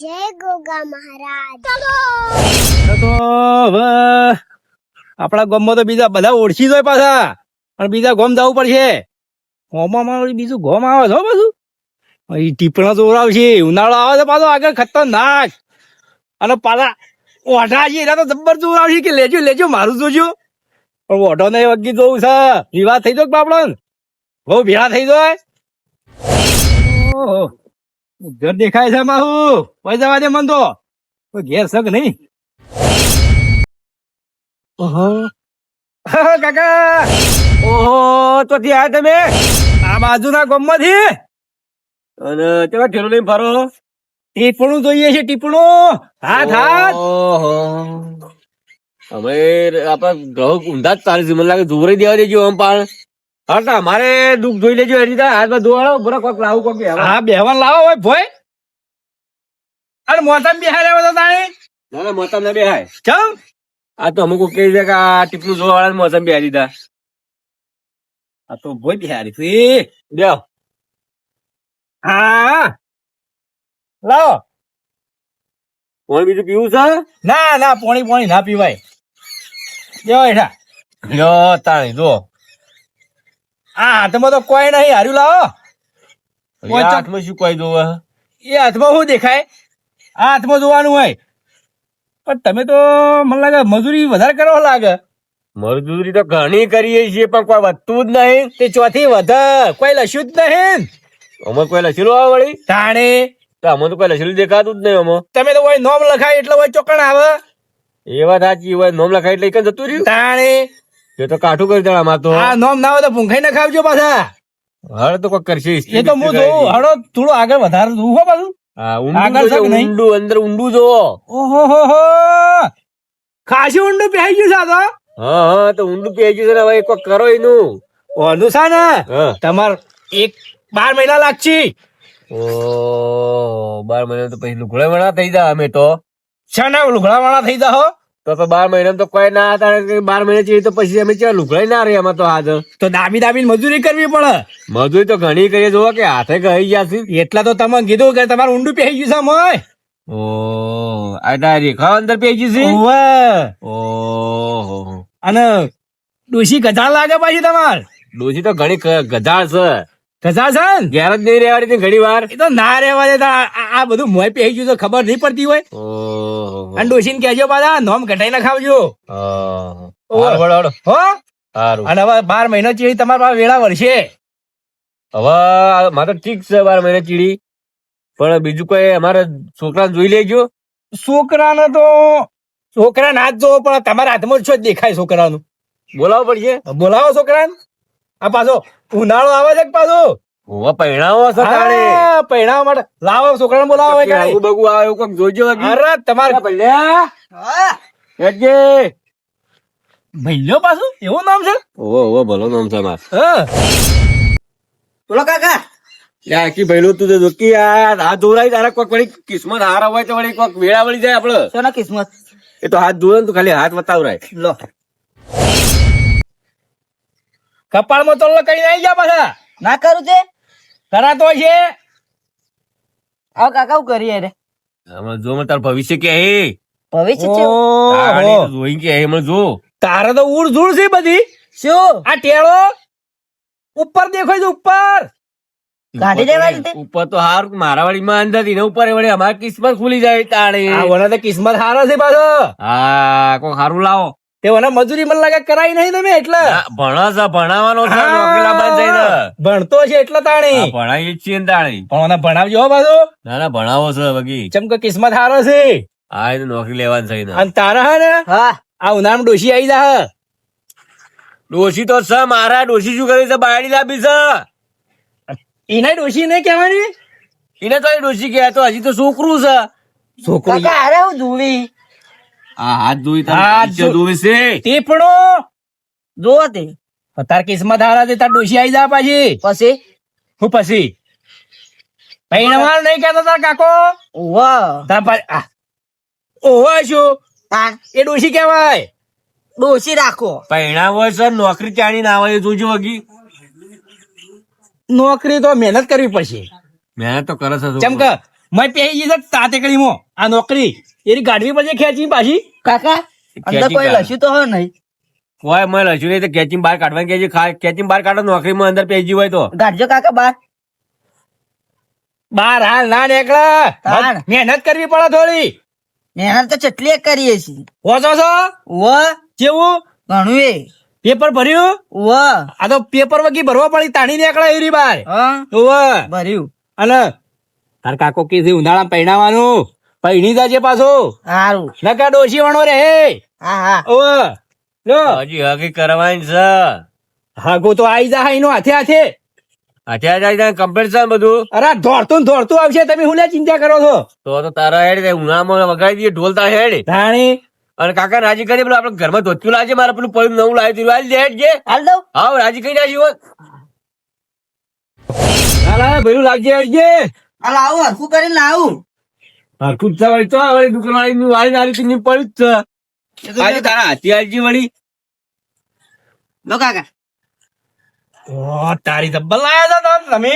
જય ગોગા મહારાજ. તો હવે આપણા ગામમાં તો બીજા બધા ઓળખી જાય પાછા. પણ બીજા ગોમ જવું પડશે. ગોમમાં બીજું ગોમ આવે છે હો પાછું. એ ટીપણા જોરાવશે ઉનાળો આવે છે પાછો આગળ ખતરનાક. અને પાછા ઓઢા છે એના તો જબ્બર જોરાવશે કે લેજો લેજો મારું જોજો. પણ ઓઢો નહીં વગી જોવું છે. વિવાહ થઈ જાય બાપડો બહુ ભેળા થઈ જાય ઓહો. ઘર દેખાય છે માહુ પૈસા વાજે મન તો. કોઈ ઘેર છે કે નહીં કાકા. ઓહો તો આયા તમે? આ બાજુના ગામમાંથી? અને કેવા ઠેલો લઈને ફરો? ટીપણું જોઈએ છે ટીપણું. હાથ હાથ. ઓહો. અમે આપણા ગ્રહ ઊંધા જ છે મને લાગે જોરે દેવા દેજો આમ પાણ હા તો અમારે દુઃખ જોઈ લેજો એ રીતે હાથમાં ધોવાડો બરો કોક લાવું કોક હા બેહવાન લાવો હોય ભોય. અરે મોટા બેહાડ્યા બધા તાણી. ના ના મોતમ ના બેહાય. ચમ. આ તો અમુક કહે છે કે આ ટીપલું જોવા વાળા મોતમ બેહારી દીધા. આ તો ભોય બિહારી છે. દેવ હા. લાવો. પોણી બીજું પીવું છે? ના ના પોણી પોણી ના પીવાય. જો હેઠા લ્યો તાણી જો આ હાથમાં તો કોઈ નહીં હાર્યું લાવો. હાથમાં શું કોઈ જોવે? એ હાથમાં શું દેખાય? આ હાથમાં જોવાનું હોય. પણ તમે તો મને લાગે મજૂરી વધારે કરો લાગે. મજૂરી તો ઘણી કરીએ છીએ પણ કોઈ વધતું જ નહીં. તે ચોથી વધારે કોઈ લસ્યું જ નહીં. અમે કોઈ લખેલું આવે વળી. તાણે. તો અમે તો કોઈ લશીલું દેખાતું જ નહીં અમે તમે તો હોય નોમ લખાય એટલે હોય ચોકણ આવે. એ વાત સાચી હોય નોમ લખાય એટલે એક જતું રહ્યું? તાણે. એ તો કાઠું કરી દેવા માં તો. આ નોમ ના હોય તો ભૂંખાઈ ના ખાવજો પાછા. હળ તો કોઈ કરશે એ તો હું જોઉં હળો થોડું આગળ વધારે જોઉં હો પાછું. હા ઊંડું છે? ઊંડું અંદર ઊંડું જોવો. ઓહો હો હો. ખાસી ઊંડું પહેરી ગયું છે તો. હા હા તો ઊંડું પેજ છે ને હવે એક કરો એનું. ઓનું છે ને હા. તમાર એક બાર મહિના લાગશે. ઓ બાર મહિના તો પછી લુગડા વાળા થઈ જા અમે તો. છે ને લુગડા વાળા થઈ જાઓ તો તો બાર મહિના તો કોઈ ના હતા બાર મહિના છે તો પછી અમે ચાલ લુગડા ના રહે એમાં તો હાથ તો દાબી દાબી મજૂરી કરવી પડે. મજૂરી તો ઘણી કરીએ જોવો કે હાથે ગઈ ગયા છે. એટલા તો તમે કીધું કે તમારું ઊંડું પહેરી ગયું છે મોય ઓ આ તારી ખા અંદર પેજી છે? ઓવે. ઓહો અને ડોશી ગધાળ લાગે પાછી તમાર? ડોસી તો ઘણી ગધાળ છે. ગધાડ ઘેર જ નહીં રહેવાની ઘણી વાર એ તો ના રહેવા દેતા આ- બધું મોય પહેરી ગયું તો ખબર નહીં પડતી હોય. અને ડોસીન કહેજો પાછા નોમ ઘટાઈ ના ખાવજો હા. અને હવે બાર મહિનો ચીડી તમારા પાસે વેળા વળશે. હવે મારે ઠીક છે બાર મહિને ચીડી. પણ બીજું કોઈ અમારે છોકરા જોઈ લેજો. છોકરાને તો છોકરા ના જ જોવો પણ તમારા હાથમાં છો જ દેખાય છોકરાનું. બોલાવો પડશે બોલાવો છોકરાને. આ પાછો ઉનાળો આવે છે કે પાછો? હોવા પહેણાવો છે તાણે માટે. લાવો છોકરાને બોલાવો કે આવું બગું આવે એવું કોક જોજો અરે તમારે ભલ્યા. પાછું? એવું નામ છે? ઓહો, ઓહો, ભલો નામ છે માર. હા. બોલો કાકા. યા, આખી ભઈલું તું તો જોકી યાર. હાથ ધોરાય તારા કોક વળી કિસ્મત હારા હોય તો વળી કોક વેળા વળી જાય આપડે શેના કિસ્મત? એ તો હાથ ધોવે તું ખાલી હાથ વતાવરાય. લો. કપાળમાં તો કઈ આવી ગયા પાછા. ના કરું તે. કરાતો છે. આવ કાકા હું કરીએ રે. જો મને તારું ભવિષ્ય કે હે. ભવિષ્ય છે? જોઈ કે હે હમણાં જો. તારે તો ઉડ ધૂળ છે બધી. શું? આ ટેળો ઉપર દેખાય છે ઉપર. ઉપર તો હાર મારા વાળી માં અંદર એના ઉપર એ વળી અમારી કિસ્મત ખુલી જાય તાણી. આ તો કિસ્મત હારો છે પાછો. હા કોઈ હારું લાવો. તે વના મજૂરી મને લાગે કરાઈ નહીં તમે એટલે. ના, ભણો છે ભણાવવાનો છે નોકરી જઈને. ભણતો છે એટલે તાણી. ભણાવી છીએ તાણી. પણ મને ભણાવજો હો પાછો. ના ના ભણાવો છે બગી ચમ કે કિસ્મત હારો છે. હા એ નોકરી લેવાની છે એને. અને તારા હે ને? હા. આ ઉનાળામાં ડોશી આવી જા. ડોશી તો છે મારા ડોશી શું કરી છે બાયડી લાવી છે. એને ડોશી નહીં કહેવાની? એને તો એ ડોશી કહે તો હજી તો છોકરું છે. છોકરું કાકા અરે હું ધૂળી. આ હાથ ધોઈ હાથ તારી છે. તે પણ જોવો તે. તાર કિસ્મત હારા છે તાર ડોશી આવી જા પાછી. પછી? હું પછી? પૈણવાલ નહીં કહેતો તાર કાકો. ઓવા તાર પા- આ. ઓહો શું? એ ડોશી કહેવાય. ડોશી રાખો. પૈણા હોય છે નોકરી ચાણી ના આવે જોજો હગી. નોકરી તો મહેનત કરવી પડશે. મહેનત તો કરે છે ચમક મેં પહેરી જશે તાતે કરીમો આ નોકરી. એની ગાઢવી પછી ખેંચી પાછી? કાકા અંદર કોઈ લસ્યું તો હોય નહીં. હોય મેં લસ્યું નહીં તો કેચિંગ બહાર કાઢવાની કેજી કેચિંગ બહાર કાઢો નોકરીમાં અંદર પેજી હોય તો. ગાઢજો કાકા બહાર. બહાર હાલ ના નીકળે. મહેનત કરવી પડે થોડી. મહેનત તો ચટલી કરીએ છીએ. ઓછો છો વ કેવું? ઘણું એ. પેપર ભર્યું? વ આ તો પેપર વગી ભરવા પડી તાણી નીકળે એરી બહાર. વ ભર્યું. અને તાર કાકો કીધું ઉનાળા પહેણાવાનું પહેણી જાજે પાછો. સારું નકા ડોશી વણો રે હા હા. લો. હજી હકી કરવાની છે. હાગો તો આઈ જા એનો હાથે હાથે. કમ્પ્લીટ છે બધું. અરે દોડતું દોડતું આવશે તમે હું લે ચિંતા કરો છો? તો તો તારા હેડ ઉનામાં વગાડી દઈએ ઢોલ હેડ. તાણી અને કાકા રાજી કરી પેલું આપણે ઘરમાં ધોતું લાવજે મારા પેલું પડ્યું નવું લાવી દીધું હાલ દે હેડ જે. હાલ દઉં. હાવ રાજી કરી નાખી હોત હાલા ભર્યું લાગજે હેડજે હાલ આવું હરખું કરીને આવું હરખું વળી તો વળી દુકાન વાળી વાળી નારી થી પડી જ છે. આજે તારા હાથી આલજી વળી. લો કાકા. ઓ તારી તબ્બલ લાયા તો તમે?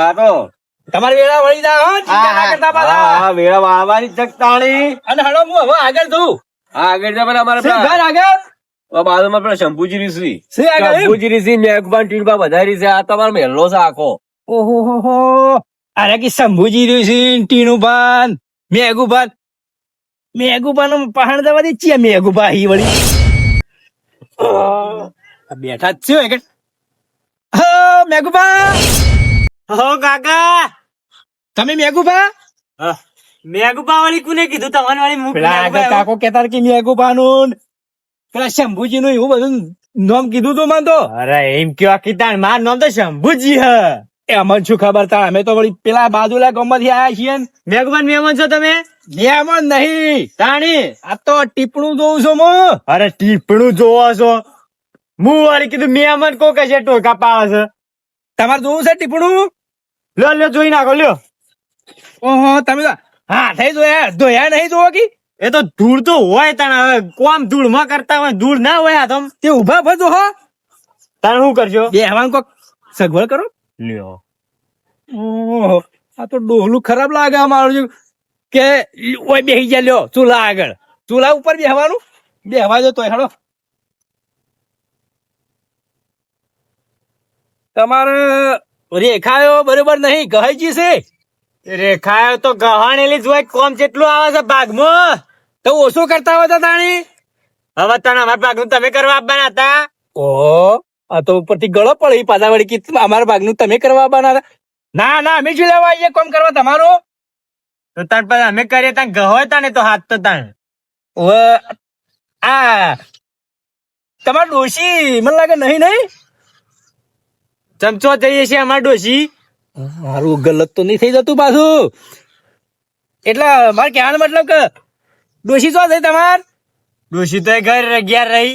આ તો. તમારી વેળા વળી જા હો કરતા પાછા. હા વેળા વાવાની જગતાણી અને હળો હું હવે આગળ તું હા આગળ જા પણ અમારે ઘર આગળ? બાજુમાં પેલા શંભુજી એમ? શંભુજી ઋષિ મેઘબાન ટીણબા વધારી છે આ તમારો મહેલો છે આખો. ઓહો હો હો. અરે કે શંભુજી રહ્યું છે ટીનું મેઘુભાન. મેઘુ ભાન મેઘુ ભાન પહાડ દવા દે ચિયા મેઘુભા હી વળી. બેઠા જ છે કે હો મેઘુ હો કાકા. તમે મેઘુભા? મેઘુભા વાળી કોને કીધું? તમારી વાળી મુખ કાકો કેતા કે મેઘુભા નું પેલા શંભુજી નું એવું બધું નામ કીધું તું માન તો. અરે એમ કેવા કીધા માર નામ તો શંભુજી હ. એ અમને શું ખબર તા અમે તો વળી પેલા બાજુલા ગામમાંથી આયા છીએ ને. મેઘુબાન મહેમાન છો તમે? મેમન નહીં તાણી આ તો ટીપણું જોઉં છું હું. અરે ટીપણું જોવો છો? હું વાળી કીધું મેમન કો છે ટોકા પાવે છે. તમારે જોવું છે ટીપણું? લો લો જોઈ નાખો લ્યો. ઓહો તમે તો હા થઈ જોયા. ધોયા નહીં જોવો કી? એ તો ધૂળ તો હોય તણ હવે કોમ ધૂળમાં કરતા હોય ધૂળ ના હોય આ તમ તે ઊભા ભજો હો. તાણ શું કરજો? બે હવાન કોક સગવડ કરો. લ્યો. ઓહો આ તો ડોહલું ખરાબ લાગે અમારું જે કે ઓય બેહી જા લ્યો ચૂલા આગળ. ચૂલા ઉપર બેહવાનું? બેહવા જો તોય હેડો તમારે રેખાયો બરોબર નહીં કહેજી છે? રેખા તો ગહાણેલી જ હોય કોમ જેટલું આવે છે ભાગમાં. તો ઓછું કરતા હોય તો તાણી. હવે તને અમારા ભાગનું તમે કરવા આપવાના હતા? ઓહો આ તો ઉપરથી ગળો પડે પાછા વળી કે અમારા ભાગનું તમે કરવા આવવાના? ના ના અમે શું લેવા આવીએ? કોમ કરવા તમારો? તો તાર પછી અમે કરીએ ત્યાં ગહો તાને તો હાથ તો તાણ આ તમાર ડોશી મને લાગે નહીં નહીં? ચમચો જઈએ છે અમાર ડોશી. મારું ગલત તો નહીં થઈ જતું પાછું. એટલે મારે કહેવાનો મતલબ કે ડોશી શું થઈ તમાર? ડોશી તો ઘર અગિયાર રહી.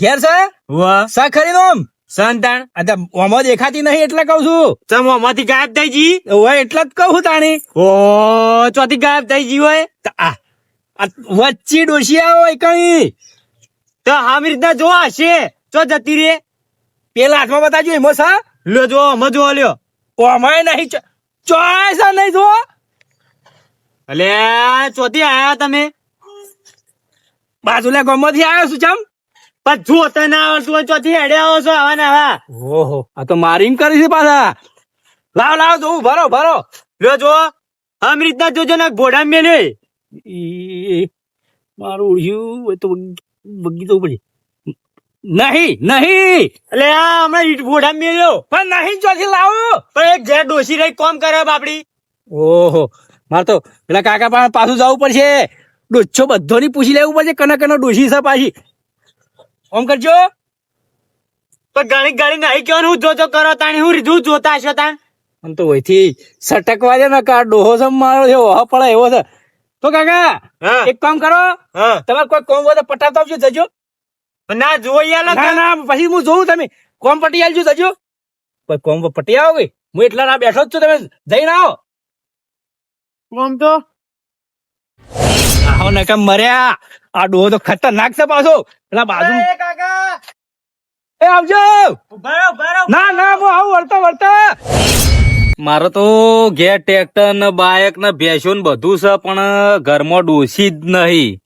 ઘેર છે? સા ખરી નોમ? સંતાણ. આ ઓમો દેખાતી નહીં એટલે કહું છું. ચમ ઓમાંથી ગાયબ થઈ જી? હોય એટલે જ કહું તાણી. ઓ ચોથી ગાયબ થઈ જી હોય? આ વચ્ચી વચ્ચે હોય કઈ. તો આવી રીતના જો હશે ચો જતી રે. પેલા હાથમાં બતાજો એમાં સા. લ્યો જો અમે જો લ્યો. ઓમાય નહીં ચો- ચોયસા નહીં જો. અલે ચોથી આયા તમે? બાજુલા ગામમાંથી આવ્યો છું ચમ? પણ જો તને ના આવડતું હોય ચોથી હેડે આવો છો આવા ને આવા. ઓહો આ તો મારી કરી છે પાછા. લાવ લાવ જોઉં ભરો ભરો લ્યો જો આમ રીતના જોજો ને ઘોડા મેલે મારું ઉડ્યું હોય તો બગી તો પડી. નહીં નહીં. એટલે આ હમણાં ઈટ ઘોડા મેલ્યો પણ નહીં ચોથી લાવો. પણ એક જરા ડોસી રહી કોમ કરે બાપડી. ઓહો મારે તો પેલા કાકા પાસે પાછું જવું પડશે. ડોચ્છો બધોની પૂછી લેવું પડશે કને કને ડોસી છે પાછી. ઓમ કરજો. તો ગણી ગણી નહીં કયો હું જોજો કરો તાણી હું રીધું જોતા હશો તાણ? આમ તો વહીથી સટકવા દે ને કા ડોહો સમ મારો છે ઓહ પડે એવો છે. તો કાકા એક કામ કરો. હા. તમારે કોઈ કોમ હોય તો પટાવતા આવજો જજો. ના જોઈ આલો ના ના પછી હું જોઉં તમે. કોમ પટી આલજો જજો. કોઈ કોમ પટી આવો કે? હું એટલા ના બેઠો જ છું તમે જઈને આવો. કોમ તો? આવો ને કેમ મર્યા. આ ડોહો તો ખતરનાક છે પાછો. પેલા બાજુ કાકા! એ આવજો. ના ના હું આવું વળતા વળતા. મારે તો ઘેર ટ્રેક્ટર ને બાયક ને ભેંસો ને બધું છે પણ ઘરમાં ડોસી જ નહીં.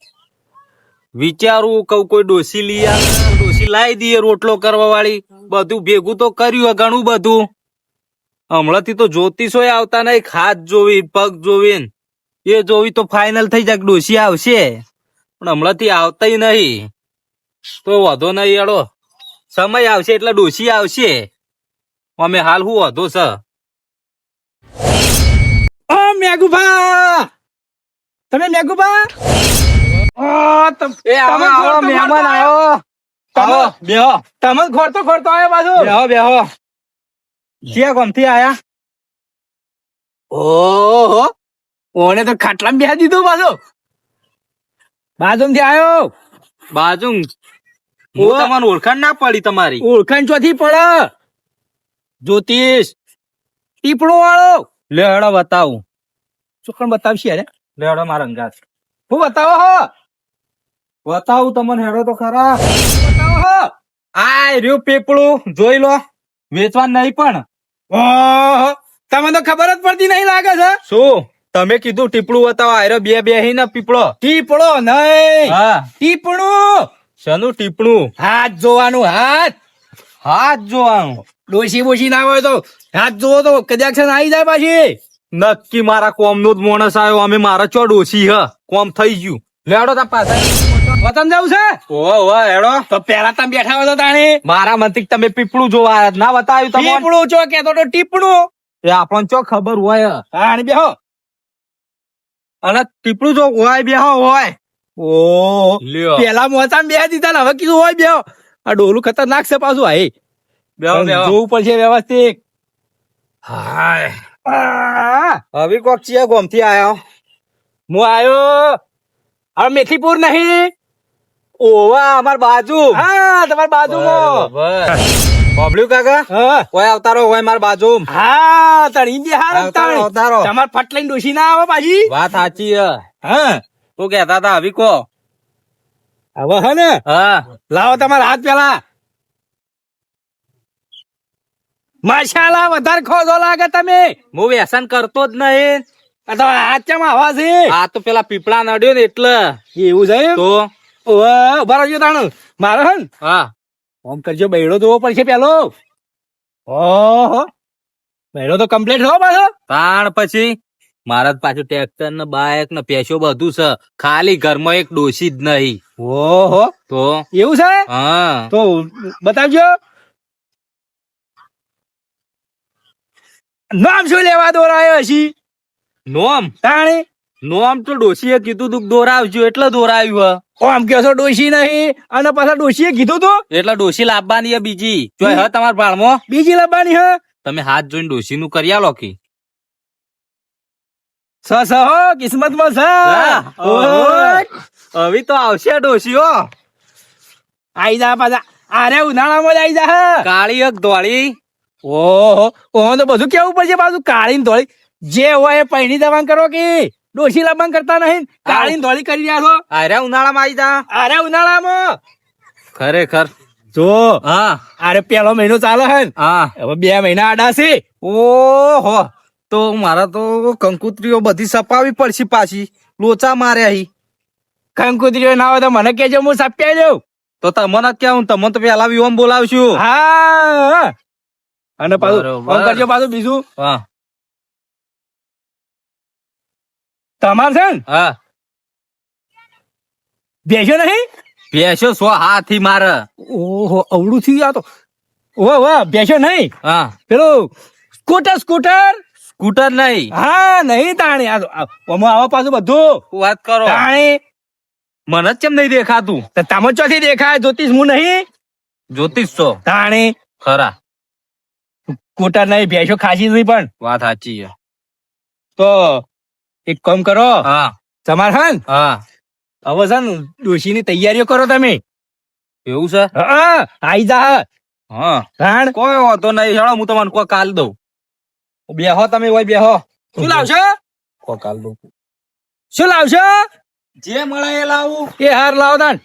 વિચારું કઉ કોઈ ડોસી લઈ આવે ડોસી લાવી દઈએ રોટલો કરવા વાળી બધું ભેગું તો કર્યું ઘણું બધું. હમણાંથી તો જ્યોતિષોય આવતા નહીં હાથ જોવી પગ જોવી ને એ જોવી તો ફાઇનલ થઈ જાય ડોસી આવશે. પણ હમણાંથી આવતાય નહીં. તો વધો નહીં એડો સમય આવશે એટલે ડોસી આવશે. અમે હાલ હું વધો છે? મેઘુભા! તમે મેઘુભા? એ આવો, તમે આવો, મહેમાન ખોરતો આવો. બેહો. તમે ખોરતો ખોરતો આવ્યો પાછો. બેહો, બેહો. ક્યાં કોમથી આયા? ઓહો ઓને તો ખાટલામાં બેસી દીધો પાછો. બાજુમથી આવ્યો બાજુમ. હું તમને ઓળખાણ ના પડી તમારી. ઓળખાણ ચોથી પડે. જ્યોતિષ ટીપણો વાળો. લે હેડો બતાવું. ચોકણ બતાવશે અરે લે હેડો મારા અંગાત. હું બતાવો હો. બતાવું તમને હેડો તો ખરા. બતાવો હો. આ રહ્યું પીપળું. જોઈ લો. વેચવા નહીં પણ. તમને તો ખબર જ પડતી નહીં લાગે છે. શું? તમે કીધું ટીપડું બતાવો આયરો બે બે ને પીપળો. ટીપડો નહીં. હા. ટીપણું શનું ટીપણું હાથ જોવાનું હાથ. હાથ જોવાનું. ડોસી બોસી ના હોય તો હાથ જોવો તો કદાચ છે આવી જાય પાછી. નક્કી મારા કોમ નો જ માણસ આવ્યો અમે મારા ચો ડોસી હ. કોમ થઈ ગયું. લેડો તા પાછા. વતન જવું છે? ઓ ઓ એડો તો પેલા તમે બેઠા હોય તો તાણી. મારા મતિક તમે પીપળું જોવા. ના બતાવ્યું તમે પીપળું ચો કેતો તો ટીપણું એ આપણને ચો ખબર હોય હા. બેહો. અને ટીપડું જો હોય બેહો હોય. ઓ. પેલા મોતા બે દીધા ને હવે કીધું હોય બેહો આ ડોલું ખતરનાક છે પાછું હાય. બેહો જોવું પડશે વ્યવસ્થિત. હાય. હવે કોક ચિયા ગોમથી આયો. હું આયો. હવે મેથીપુર નહીં. ઓવા અમાર બાજુ. હા તમાર બાજુમાં. બબલ્યુ કાકા? હા. કોઈ અવતારો હોય માર બાજુ હા તણી બી હાર અવતારો, અવતારો. તમાર ફટલાઈન ડોસી ના આવે પાછી. વાત સાચી હા. તું કહેતા હતા? આવી કો હવે હે ને? હા. લાવો તમાર હાથ પેલા માશાલા વધારે ખોજો લાગે તમે. હું વ્યસન કરતો જ નહીં. હાથ કેમ આવા છે? આ તો પેલા પીપળા નડ્યો ને એટલે. એવું છે તો? ઊભા રહેજો તાણ. મારો હે હા. ઓમ કરજો બૈડો જોવો પડશે પેલો. ઓહો. બૈડો તો કમ્પ્લીટ હો પાછો. તાણ પછી મારા પાછું ટ્રેક્ટર ને બાઇક ને પેશો બધું છે. ખાલી ઘરમાં એક ડોસી જ નહીં. ઓહો. તો? એવું છે? હા. તો બતાવજો. નામ શું લેવા દોરાયો હશી નોમ? તાણી? નોમ તો ડોશીએ કીધું તું દોરાવજો એટલે દોરાવ્યું આમ કે છો ડોશી નહીં અને પાછા ડોશીએ કીધું તું? એટલે ડોશી લાવવાની હે બીજી. જો હે તમાર ભાળમાં બીજી લાવવાની હે? તમે હાથ જોઈને ડોશી નું કરી આલો કી. સ સ હો કિસ્મતમાં સ હવે તો આવશે ડોશીઓ આઈ જા પાછા. અરે ઉનાળામાં જ આઈ જા કાળી એક ધોળી. ઓહો. ઓહો તો બધું કેવું પડશે પાછું? કાળી ને ધોળી. જે હોય એ પૈણી દવાન કરો કે. ડોશી લબાન કરતા નહીં. કાળી ધોળી કરી રહ્યા છો. અરે ઉનાળામાં આવી જા. અરે ઉનાળામાં? ખરેખર. જો હા. અરે પેલો મહિનો ચાલે હે હા. હવે બે મહિના આડા છે. ઓહો. તો મારા તો કંકુત્રીઓ બધી સપાવી પડશે પાછી. લોચા માર્યા હી કંકુત્રીઓ ના હોય તો મને કેજો હું સપ્યા જાઉં તો તમને કેવું તમને તો પેલા વિવમ બોલાવશું હા. અને પાછું ફોન કરજો પાછું બીજું. હા. તમાર છે ને? હા. બેસો નહીં? બેસો સો હાથી મારે. ઓહો અવળું થયું આ તો. ઓ વાહ બેસો નહીં? હા. પેલું સ્કૂટર સ્કૂટર? સ્કૂટર નહીં. હા નહીં તાણી. આમાં આવા પાછું બધું વાત કરો. તાણી. મને જ કેમ નહીં દેખાતું? તમે ચોથી દેખાય જ્યોતિષ હું નહીં? જ્યોતિષ છો? તાણી. ખરા. સ્કૂટર નહીં બેસ્યો ખાસી નહીં પણ. વાત સાચી છે. તો એક કામ કરો. હા. તમારે હા હા. હવે છે ને ડોશી ની તૈયારીઓ કરો તમે. એવું છે? હા આઈ જા. હા. રાણ કોઈ વાંધો નહીં હેડો હું તમને કોઈ કાલ દઉં. બેહો તમે હોય બેહો. શું લાવશો? કોઈ કાલ દઉં. શું લાવશો? જે મળે એ લાવું. એ હાર લાવો તાન.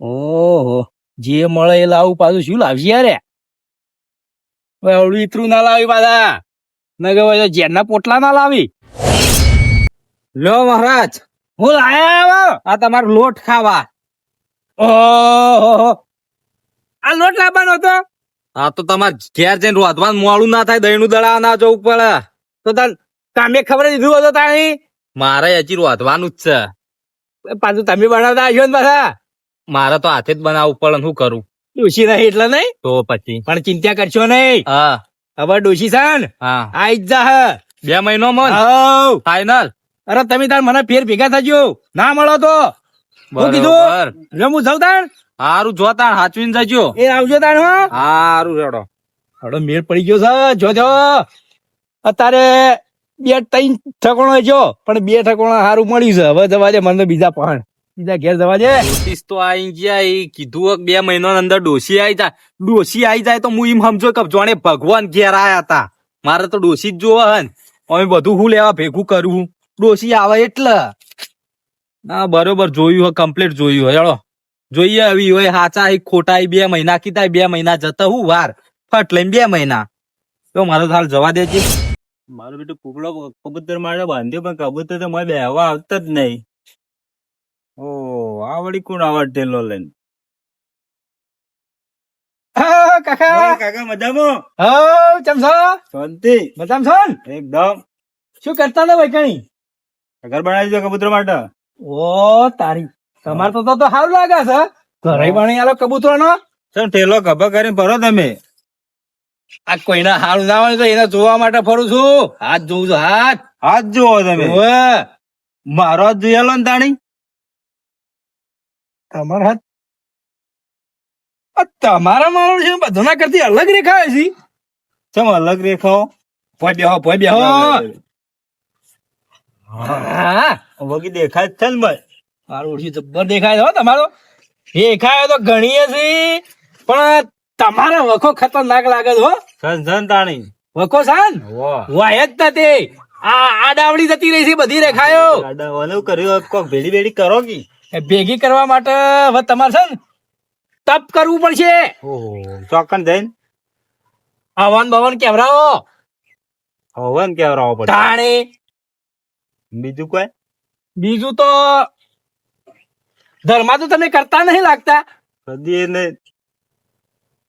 ઓહો જે મળે એ લાવું પાછું શું લાવશે યાર હવે અવળું ઇતરું ના લાવી પાછા. ન કે ઝેરના પોટલા ના લાવી. લો મહારાજ હું લાયા આ તમારો લોટ ખાવા. ઓહો. આ લોટ લાવવાનો હતો? આ તો તમારે ઘેર જઈને રોધવાનું મોડું ના થાય દહીંનું દળા ના જવું પડે. તો તાર તમે ખબર દીધું હતો તાણી મારે હજી રોધવાનું જ છે. પાછું તમે બનાવતા આવ્યો ને પાછા? મારે તો હાથે જ બનાવવું પડે શું કરું? ડોશી નહીં એટલે નહીં? તો પછી. પણ ચિંતા કરશો નહીં. હા. હવે ડોશી સાન હા. આઈ જા હે. બે મહિનો મન. હાઉ. ફાઈનલ અરે તમે તાર મને ફેર ભેગા થજો ના મળો તો. હું કીધું રમું જાવ તાર? હારું જો તાર હાચવીને જજો. એ આવજો તાર હો. હારું રેડો. હડો મેળ પડી ગયો છે જોજો અત્યારે બે ત્રણ ઠકોણો જો. પણ બે ઠકોણા સારું મળ્યું છે. હવે જવા દે મને બીજા પણ બીજા ઘેર જવા દે. નોટિસ તો આવી ગયા એ કીધું બે મહિના અંદર ડોસી આવી જાય. ડોસી આવી જાય તો હું એમ સમજો કે જોણે ભગવાન ઘેર આયા હતા. મારે તો ડોસી જ જોવા હન અમે બધું હું લેવા ભેગું કરું ડોસી આવે એટલે. હા બરોબર જોયું હોય કમ્પ્લીટ જોયું હોય હેડો જોઈએ આવી હોય હાચા એ ખોટા બે મહિના કીધા બે મહિના જતા હું વાર. ફટ લઈને બે મહિના. તો મારો તો હાલ જવા દેજે. મારો બેટો કુકડો કબૂતર મારે બાંધ્યો પણ કબૂતર તો મારે બેહવા આવતા જ નહીં. ઓ આવડી વળી કોણ આવડ ટેલો લઈને? કાકા. કાકા મજામાં? હઉ, ચમસો શાંતિ. મજામાં છો? એકદમ. શું કરતા હતા ભાઈ ઘર બનાવી દો કબૂતર માટે. ઓ તારી. તમારે તો તો સારું લાગે છે. ઘરે બની આલો કબૂતરો નો ટેલો ખભા કરીને ભરો તમે? આ કોઈના હારું ના હોય તો એને જોવા માટે ફરું છું. હાથ જોઉં છું હાથ. હાથ જોવો તમે. મારો હાથ જોયેલો ને તાણી. તમારા હાથ તમારા માણસ છે બધાના કરતી અલગ રેખાય છે. ચમ અલગ રેખાઓ? પોય બેહો પોય બેહો. હા. વગી દેખાય છે ને ભાઈ. મારો ઓળખી જબ્બર દેખાય છે તમારો. દેખાય તો ઘણી છે પણ તમારા વખો ખતરનાક લાગે છે હો. સન સન તાણી. વખો સાન? વાય જ નથી. આ આડાવડી જતી રહી છે બધી રેખાયો. કર્યો કોક ભેડી ભેડી કરો કી? ભેગી કરવા માટે હવે તમારે છે ને તપ કરવું પડશે. ચોકન જઈને? હવન ભવન કેવરાવો? હવન કેવરાવો પડે તાણે. બીજું કોઈ? બીજું તો ધર્મા તો તમે કરતા નહીં લાગતા. કદી નહીં.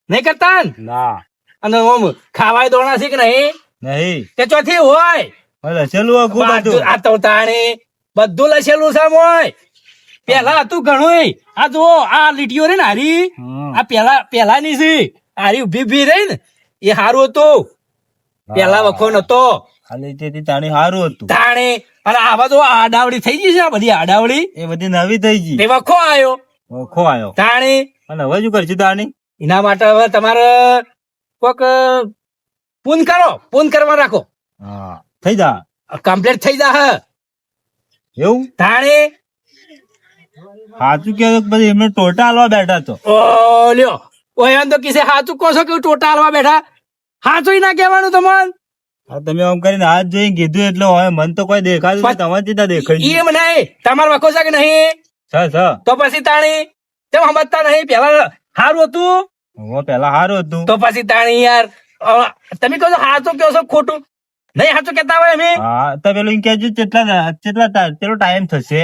નહીં કરતા ના? અને ઓમ ખાવાય દોણા છે કે નહીં? નહીં. તે ચોથી હોય. લસેલું આ તો તાણે. બધું લસેલું છે મોય પેલા હતું ઘણું આ જો આ લીટીઓ રે ને હારી. આ પેલા પેલાની છે. હારી ઊભી ઊભી રહી ને. એ હારું હતું. પેલા વખો નતો. ખાલી તેથી તાણી હારું હતું. તાણે. અને આવા તો આડાવડી થઈ ગઈ છે આ બધી આડાવડી. એ બધી નવી થઈ ગઈ. તે વખો આવ્યો વખો આવ્યો તાણી. અને હવે શું કરશું તાણી? એના માટે હવે તમારે કોક પૂન કરો. પૂન કરવા રાખો. હા. થઈ જા. કમ્પ્લીટ થઈ જા એવું? તાણે સાચું કે પછી એમને ટોટા હાલવા બેઠા તો. ઓ લ્યો. એમ તો કિસે હાચું કહો છો કે ટોટા હાલવા બેઠા? હાચું ના કહેવાનું તમને તમે આમ કરીને હાથ જોઈને કીધું એટલે હવે મન તો કોઈ દેખાતું નહીં તમારે સીધા દેખાય એમ નહીં. તમારે વખો છે કે નહીં? છ સર તો પછી તાણી તેમ સમજતા નહીં. પેલા સારું હતું? હું પેલા સારું હતું. તો પછી તાણી યાર. તમે કહો છો હાચું કહો છો ખોટું? નહીં હાચું કેતા હોય અમે? હા તો પેલું કેજો કેટલા કેટલા ટા- ટાઈમ થશે.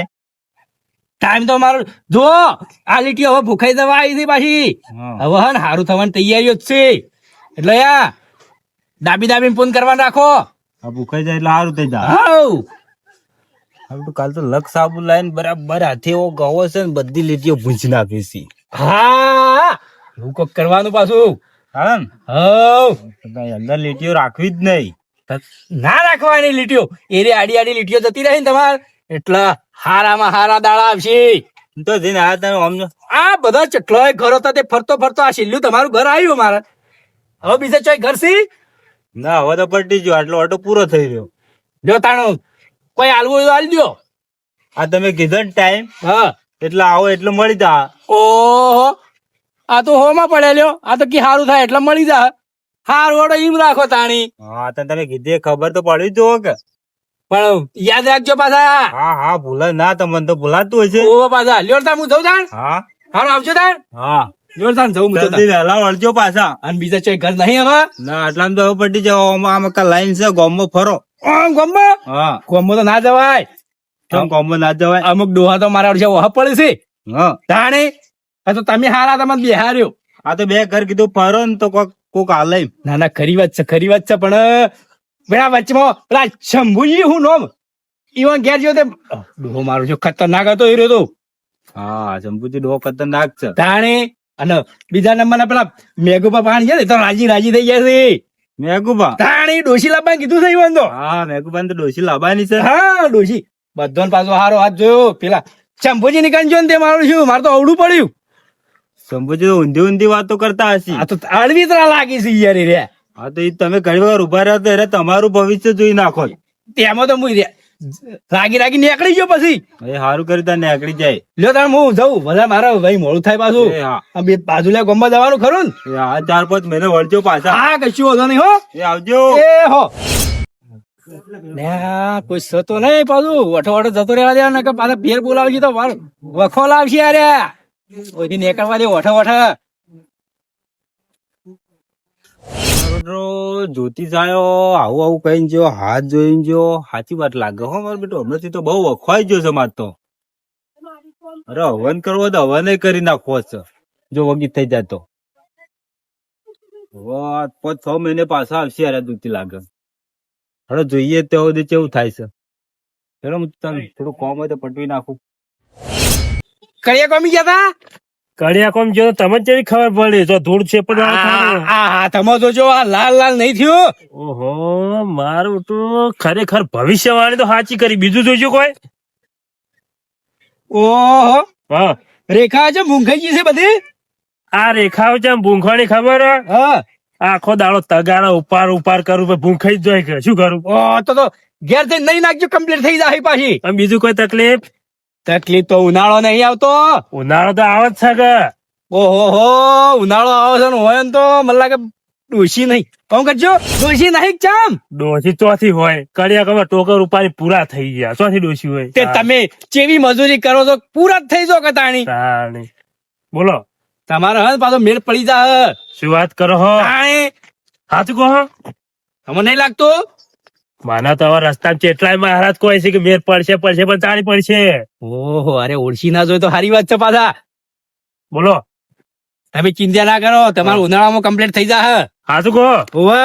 ટાઈમ તો મારો જો આ લીટી હવે ભૂખાઈ દવા આવી હતી પાછી. હા. હવે હે સારું થવાની તૈયારીઓ જ છે. એટલે યા દાબી દાબી ફોન કરવાનું રાખો. આ ભૂખાઈ જાય એટલે સારું થઈ જાય. હવે તો કાલ તો લક્ષ સાબુ લાઈન બરાબર હાથે એવો ગવો છે ને બધી લીટીઓ ભૂંજી નાખી છે. હા. એવું કોક કરવાનું પાછું. હા કાંઈ અંદર લીટીઓ રાખવી જ નહીં. ના રાખવાની લીટીઓ. એરી આડી આડી લીટીઓ જતી રહી ને તમાર. એટલે હારામાં હારા દાડા આવશે. તો જઈને આ તમે આમ આ બધા ચટલોય ઘર હતા તે ફરતો ફરતો આ છેલ્લું તમારું ઘર આવ્યું મારે. હવે બીજે ચોય ઘર સી ના હવે તો પલટી ગયો આટલો ઓટો પૂરો થઈ રહ્યો. જો તાણું કોઈ આલવું હોય આલી દ્યો. આ તમે કીધો ને ટાઈમ હા. એટલે આવો એટલે મળી જા. ઓહો આ તો હોમાં પડેલ્યો આ તો કી સારું થાય એટલે મળી જા. હારું ઓડો ઈમ રાખો તાણી. હા તમે કીધી ખબર તો પડી જ જો કે. પણ યાદ રાખજો પાછા. હા હા ભૂલાય ના તમને તો ભૂલાતું હશે. ઓ પાછા લ્યોરતા હું જઉં તાણ? હા. હારું આવજો તાણ. હા. જોરદાર જવું હું વહેલા વળજો પાછા. અને બીજા ચોય ઘર નહીં હવે? ના આટલામાં તો હવે પટી જાવ આમાં આમાં લાઈન છે ગોમમાં ફરો. આમ હા. ગોમમાં તો ના જવાય. કેમ ના જવાય. અમુક ડોહા તો મારા વડે વહ પડે છે. હા. તાણે? આ તો તમે હારા તમે બિહાર્યો આ તો બે ઘર કીધું ફરો ને તો કોક કોક હાલે. ના ના ખરી વાત છે ખરી વાત છે પણ પેલા વચમાં પેલા શંભુજી હું નોમ? ઈવન ઘેર જો તે ડોહો મારો છો ખતરનાક હતો એ રહ્યો હા શંભુજી ડોહો ખતરનાક છે. તાણે અને બીજા નંબરના પેલા મેઘુપા પાણી છે ને તો રાજી રાજી થઈ ગયા છે. મેઘુબા તાણે ડોશી લાવવા કીધું છે ઈવન તો? હા મેઘુબા તો ડોસી લાવવાની છે. હા ડોશી. બધો પાછો હારો હાથ જોયો. પેલા શંભુજી ની જો ને તે મારું શું? મારે તો અવડું પડ્યું. શંભુજી ઊંધી ઊંધી વાતો કરતા હશે. આ તો અડવી તરા લાગી છે યાર રે. હા તો તમે ઘણી વાર ઊભા રહ્યા તો એટલે તમારું ભવિષ્ય જોઈ નાખો. તેમાં તો હું રાગી રાગી નીકળી ગયો પછી. એ સારું કરી તા નીકળી જાય. લ્યો તાર હું જઉં. બધા મારા ભાઈ મોડું થાય પાછું. આ બે બાજુ લે ગોમમાં જવાનું ખરું ને? હા ચાર પાંચ મહિને વળજો પાછા. હા કશું વાંધો નહીં હો. એ આવજો. એ હો. કોઈ સતો નહીં પાછું. વઠો વઠો જતો રહેવા દે ને કે પાછા ફેર બોલાવજી તો વખો લાવશે યાર ઓયથી નીકળવા દે વઠો વઠો મારો જ્યોતિ જાયો આવું આવું કહીને જો, હાથ જોઈને જો, સાચી વાત લાગે હો મારો બેટો. હમણાંથી તો બહુ વખવાઈ ગયો છે માર તો. અરે હવન કરવો તો હવન કરી નાખવો છે, જો વગી થઈ જાય તો. વાત પાંચ છ મહિને પાછા આવશે યાર આ લાગે. હવે જોઈએ ત્યાં સુધી કેવું થાય છે. ચલો હું તને થોડું કોમ હોય તો પટવી નાખું. કડિયા કોમી ગયા તા? કડિયા કોમ જો તમે જ જેવી ખબર પડી? તો ધૂળ છે પણ આ આ તો જો આ લાલ લાલ નહીં થયું. ઓહો મારું તો ખરેખર ભવિષ્યવાણી તો સાચી કરી. બીજું જોજો કોઈ? ઓહો હા. રેખા છે મૂંખાઈ ગઈ છે બધી? આ રેખાઓ છે ભૂંખવાની ખબર હે? આખો દાડો તગારા ઉપાર ઉપાર કરું પણ ભૂંખાઈ જ જાય કે શું કરું? ઓ તો તો ઘેર થઈ નહીં નાખજો કમ્પ્લીટ થઈ જાય પાછી. બીજું કોઈ તકલીફ? તકલીફ તો ઉનાળો નહીં આવતો. ઉનાળો તો આવે જ છે કે. ઓહો હો ઉનાળો આવે છે ને હોય તો મને લાગે ડોશી નહીં. કોણ કરજો ડોશી નહીં ચામ. ડોસી ચોથી હોય. કડિયા કમર ટોકર ઉપાડી પૂરા થઈ ગયા. ચોથી ડોસી હોય. તે તમે ચેવી મજૂરી કરો છો પૂરા જ થઈ જો તાણી. બોલો. તમારે હે પાછો મેળ પડી જા શું વાત કરો હો? તાણી. સાચું કહો? તમને નહીં લાગતું? માના તો હવે રસ્તા ચેટલાય મહારાજ કોઈ છે કે મેર પડશે પડશે પણ તાળી પડશે. ઓહો અરે ઓળખી ના જોઈ તો સારી વાત છે પાછા. બોલો. તમે ચિંતા ના કરો તમારું ઉનાળામાં કમ્પ્લીટ થઈ જા શું કહો? ઓવે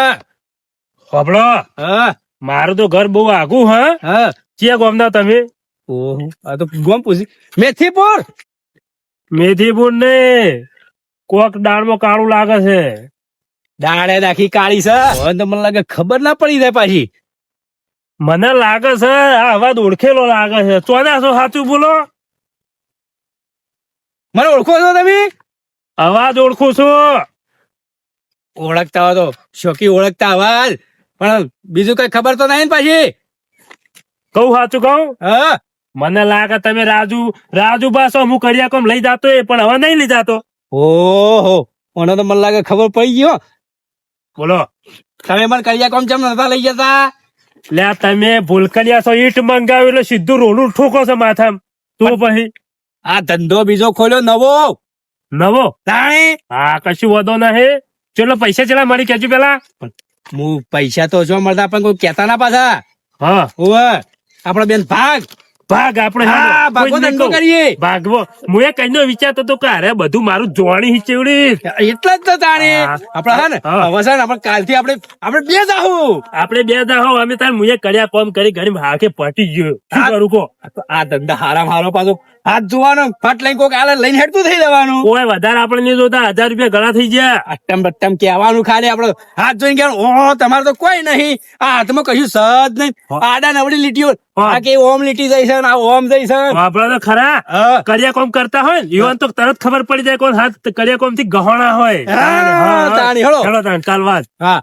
હોબળો હા. મારું તો ઘર બહુ આગું હા. હા. ચિયા ગોમના તમે? ઓહો આ તો ગોમ પૂછી મેથીપુર? મેથીપુર ને કોક દાળમાં કાળું લાગે છે. દાળે દાખી કાળી છે. તો મને લાગે ખબર ના પડી જાય પાછી. મને લાગે છે આ અવાજ ઓળખેલો લાગે છે. ચોના છો સાચું બોલો? મને ઓળખો છો તમે? અવાજ ઓળખું છું. ઓળખતા હો તો શોકી ઓળખતા અવાજ પણ બીજું કઈ ખબર તો નહીં પાછી? કહું સાચું કહું? હા. મને લાગે તમે રાજુ રાજુ પાછો હું કર્યા કોમ લઈ જતો એ પણ હવે નહીં લઈ જતો. ઓહો મને તો મને લાગે ખબર પડી ગયો બોલો. તમે મને કર્યા કોમ ચમ નતા લઈ જતા? લે તમે ભૂલકલિયા છો ઈટ મંગાવ્યું એટલે સીધું રોલું ઠોકો છો માથામાં. તો પછી. આ ધંધો બીજો ખોલ્યો નવો. નવો? તાણે? હા કશું વધો નહીં. ચલો પૈસા ચલા મારી કેજો પેલા. હું પૈસા તો જો મળતા પણ કોઈ કેતા ના પાછા. હા. ઓવે આપડે બેન ભાગ. ભાગ આપણે હા ભાગો ધંધો કરીએ. ભાગવો. હું એ કઈ વિચારતો તો કે અરે બધું મારું જોવાની હિચેવડી. એટલા જ તો તાણે હા. આપડે હા ને ને આપણે કાલથી આપણે આપણે બે જાહું. આપણે બે દા અમે તાર મુએ કર્યા કોમ કરી ઘણી હાકે પટી ગયો. શું. કરું કો આ આ ધંધા હારા હારો પાછો. હાથ જોવાનો ફટ લઈને કોક આલે લઈને હેડતું થઈ જવાનું. કોઈ વધારે આપણે નહીં જોતા હજાર રૂપિયા ઘણા થઈ ગયા. અટ્ટમ બટ્ટમ કહેવાનું ખાલી આપણે હાથ જોઈને કહેવાનું ઓહો તમારે તો કોઈ નહીં. આ હાથમાં કશું સહજ નહીં. આડા નવડી લીટીઓ. આ કે ઓમ લીટી જઈ છે આ ઓમ જઈ છે. આપડે તો ખરા. કરિયા કોમ કરતા હોય ને યુવાન તો તરત ખબર પડી જાય કોણ હાથ કરિયા કોમથી ગહોણા હોય. હા, તાણી, હેળો. હેળો તાણ, ચાલ વાત. હા.